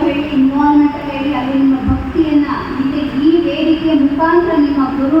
ಹೇಳಿ ಇನ್ವಾಲ್ವ್ಮೆಂಟ್ ಹೇಳಿ ಅಲ್ಲಿ ನಿಮ್ಮ ಭಕ್ತಿಯನ್ನ ಈ ವೇದಿಕೆ ಮುಖಾಂತರ ನಿಮ್ಮ ಗುರು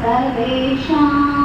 सर्वेषां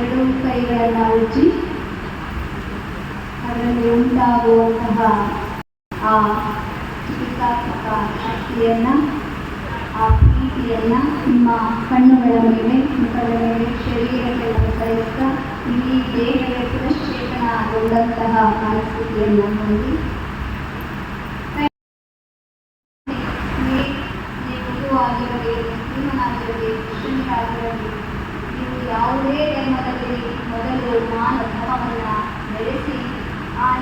ಎರಡು ಕೈಗಳನ್ನು ಉಜ್ಜಿ ಅದರಲ್ಲಿ ಉಂಟಾಗುವಂತಹ ಆ ಚಿಕಿತ್ಸಾತ್ಮಕ ಶಕ್ತಿಯನ್ನ ಆ ಪ್ರೀತಿಯನ್ನ ನಿಮ್ಮ ಕಣ್ಣುಗಳ ಮೇಲೆ ಮುಖದ ಮೇಲೆ ಶರೀರಕ್ಕೆ ಒತ್ತಾಯಿಸ್ತಾ ಇಡೀ ದೇಹವೇ ಪುನಶ್ಚೇತನಗೊಂಡಂತಹ ಪರಿಸ್ಥಿತಿಯನ್ನು ಹೊಂದಿ ನೀ ಗುರುವಾಗಿರಲಿ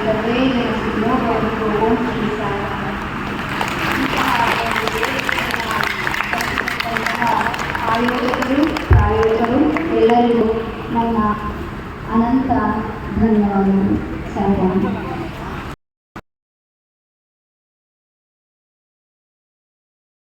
the way there is no way to go home to the ఆయోజకులు ప్రాయోజకులు పిల్లలు మన అనంత ధన్యవాదాలు సరే